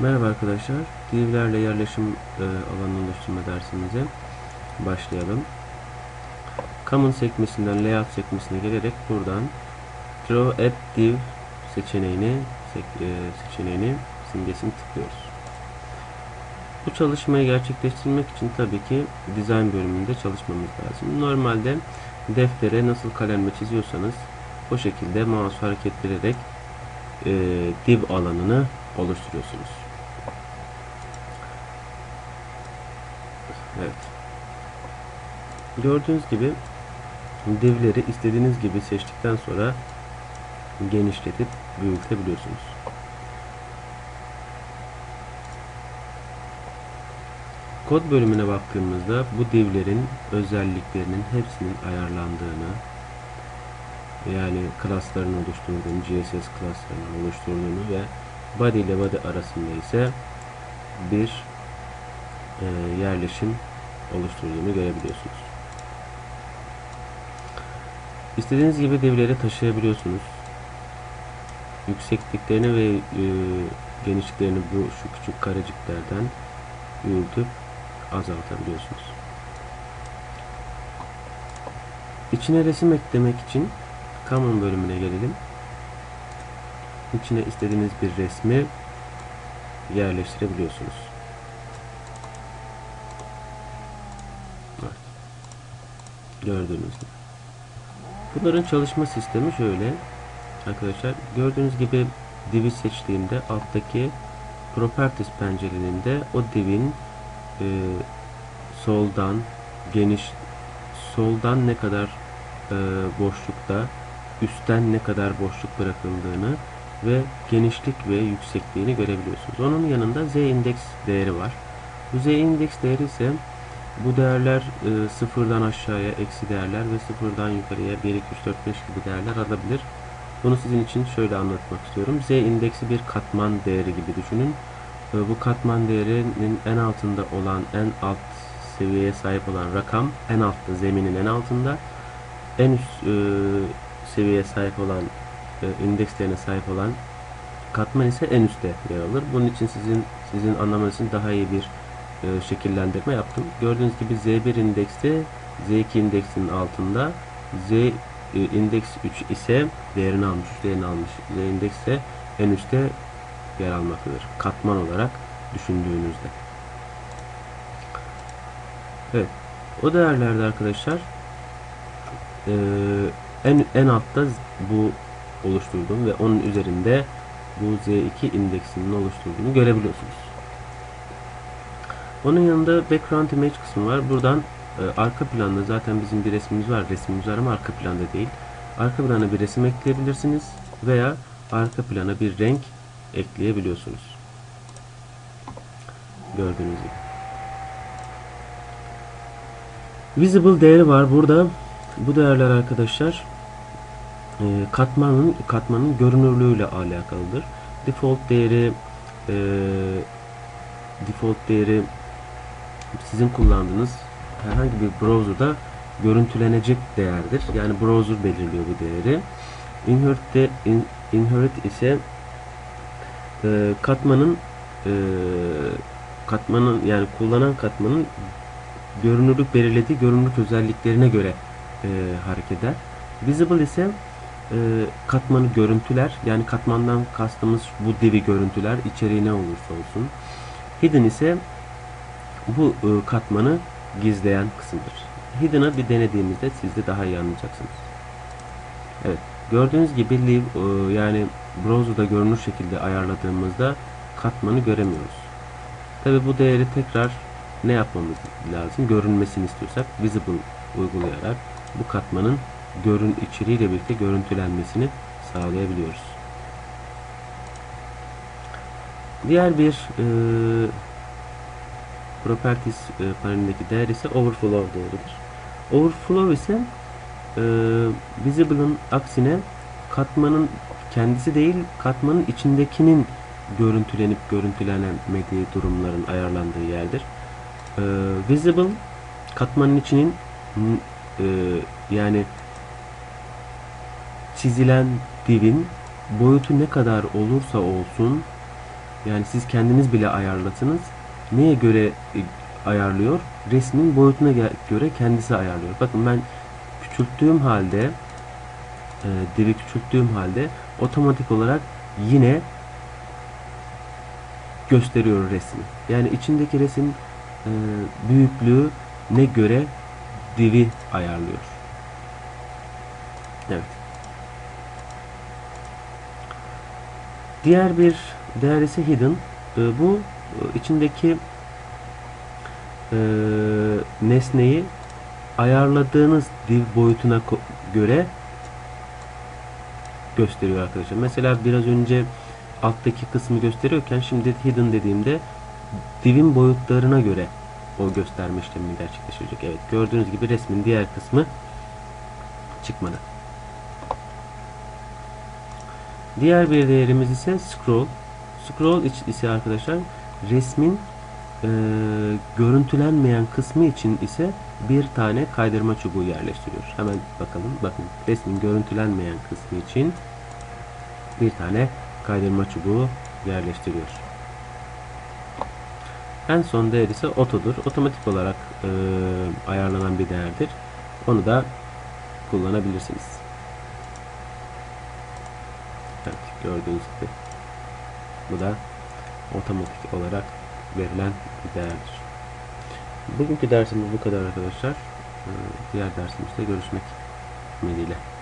Merhaba arkadaşlar. Divlerle yerleşim e, alanı oluşturma dersimize başlayalım. Common sekmesinden Layout sekmesine gelerek buradan Draw Add Div seçeneğini sek, e, seçeneğini simgesini tıklıyoruz. Bu çalışmayı gerçekleştirmek için tabii ki Design bölümünde çalışmamız lazım. Normalde deftere nasıl kalemle çiziyorsanız o şekilde mouse hareket ettirerek e, div alanını oluşturuyorsunuz. Evet. Gördüğünüz gibi divleri istediğiniz gibi seçtikten sonra genişletip büyütebiliyorsunuz. Kod bölümüne baktığımızda bu divlerin özelliklerinin hepsinin ayarlandığını yani klasların oluşturduğunu, CSS klaslarının oluşturduğunu ve body ile body arasında ise bir yerleşim oluşturduğunu görebiliyorsunuz. İstediğiniz gibi divleri taşıyabiliyorsunuz. Yüksekliklerini ve e, genişliklerini bu şu küçük kareciklerden büyütüp azaltabiliyorsunuz. İçine resim eklemek için Common bölümüne gelelim. İçine istediğiniz bir resmi yerleştirebiliyorsunuz. Gördüğünüz gibi. Bunların çalışma sistemi şöyle arkadaşlar. Gördüğünüz gibi divi seçtiğimde alttaki Properties pencerelerinde o divin e, soldan geniş soldan ne kadar e, boşlukta üstten ne kadar boşluk bırakıldığını ve genişlik ve yüksekliğini görebiliyorsunuz. Onun yanında z indeks değeri var. Bu z indeks değeri ise bu değerler e, sıfırdan aşağıya eksi değerler ve sıfırdan yukarıya 1, 2, 3, 4, 5 gibi değerler alabilir. Bunu sizin için şöyle anlatmak istiyorum. Z indeksi bir katman değeri gibi düşünün. E, bu katman değerinin en altında olan en alt seviyeye sahip olan rakam en altta zeminin en altında en üst e, seviyeye sahip olan e, indekslerine sahip olan katman ise en üstte yer alır. Bunun için sizin sizin anlamanız için daha iyi bir e, şekillendirme yaptım. Gördüğünüz gibi Z1 indekste Z2 indeksinin altında Z e, indeks 3 ise değerini almış, 3 değerini almış. Z indeks ise en üstte yer almaktadır. Katman olarak düşündüğünüzde. Evet. O değerlerde arkadaşlar e, en en altta bu oluşturduğum ve onun üzerinde bu Z2 indeksinin oluşturduğunu görebiliyorsunuz. Onun yanında background image kısmı var. Buradan e, arka planda zaten bizim bir resmimiz var. Resmimiz var ama arka planda değil. Arka plana bir resim ekleyebilirsiniz veya arka plana bir renk ekleyebiliyorsunuz. Gördüğünüz gibi. Visible değeri var. Burada bu değerler arkadaşlar e, katmanın katmanın görünürlüğüyle alakalıdır. Default değeri e, default değeri sizin kullandığınız herhangi bir browser'da görüntülenecek değerdir. Yani browser belirliyor bu değeri. Inherit, de, in, inherit ise e, katmanın e, katmanın yani kullanan katmanın görünürlük belirlediği görünürlük özelliklerine göre e, hareket eder. Visible ise e, katmanı görüntüler yani katmandan kastımız bu divi görüntüler içeriği ne olursa olsun. Hidden ise bu e, katmanı gizleyen kısımdır. Hidden'ı bir denediğimizde siz de daha iyi anlayacaksınız. Evet. Gördüğünüz gibi leave yani browser'da görünür şekilde ayarladığımızda katmanı göremiyoruz. Tabi bu değeri tekrar ne yapmamız lazım? Görünmesini istiyorsak visible uygulayarak bu katmanın görün içeriğiyle birlikte görüntülenmesini sağlayabiliyoruz. Diğer bir e, properties e, panelindeki değer ise overflow değeridir. Overflow ise e, visible'ın aksine katmanın kendisi değil katmanın içindekinin görüntülenip görüntülenemediği durumların ayarlandığı yerdir. E, visible katmanın içinin e, yani çizilen divin boyutu ne kadar olursa olsun Yani siz kendiniz bile ayarlasınız. Neye göre e, ayarlıyor? Resmin boyutuna göre kendisi ayarlıyor. Bakın ben küçülttüğüm halde e, divi küçülttüğüm halde otomatik olarak yine gösteriyor resmi. Yani içindeki resim e, büyüklüğü ne göre divi ayarlıyor. Evet. Diğer bir değer ise hidden. E, bu içindeki e, nesneyi ayarladığınız div boyutuna göre gösteriyor arkadaşlar. Mesela biraz önce alttaki kısmı gösteriyorken şimdi hidden dediğimde divin boyutlarına göre o gösterme işlemini gerçekleştirecek. Evet gördüğünüz gibi resmin diğer kısmı çıkmadı. Diğer bir değerimiz ise scroll. Scroll ise arkadaşlar resmin e, görüntülenmeyen kısmı için ise bir tane kaydırma çubuğu yerleştiriyor. Hemen bakalım. Bakın resmin görüntülenmeyen kısmı için bir tane kaydırma çubuğu yerleştiriyor. En son değer ise otodur. Otomatik olarak e, ayarlanan bir değerdir. Onu da kullanabilirsiniz. Evet, gördüğünüz gibi bu da otomatik olarak verilen bir değerdir. Bugünkü dersimiz bu kadar arkadaşlar. Ee, Diğer dersimizde görüşmek ümidiyle.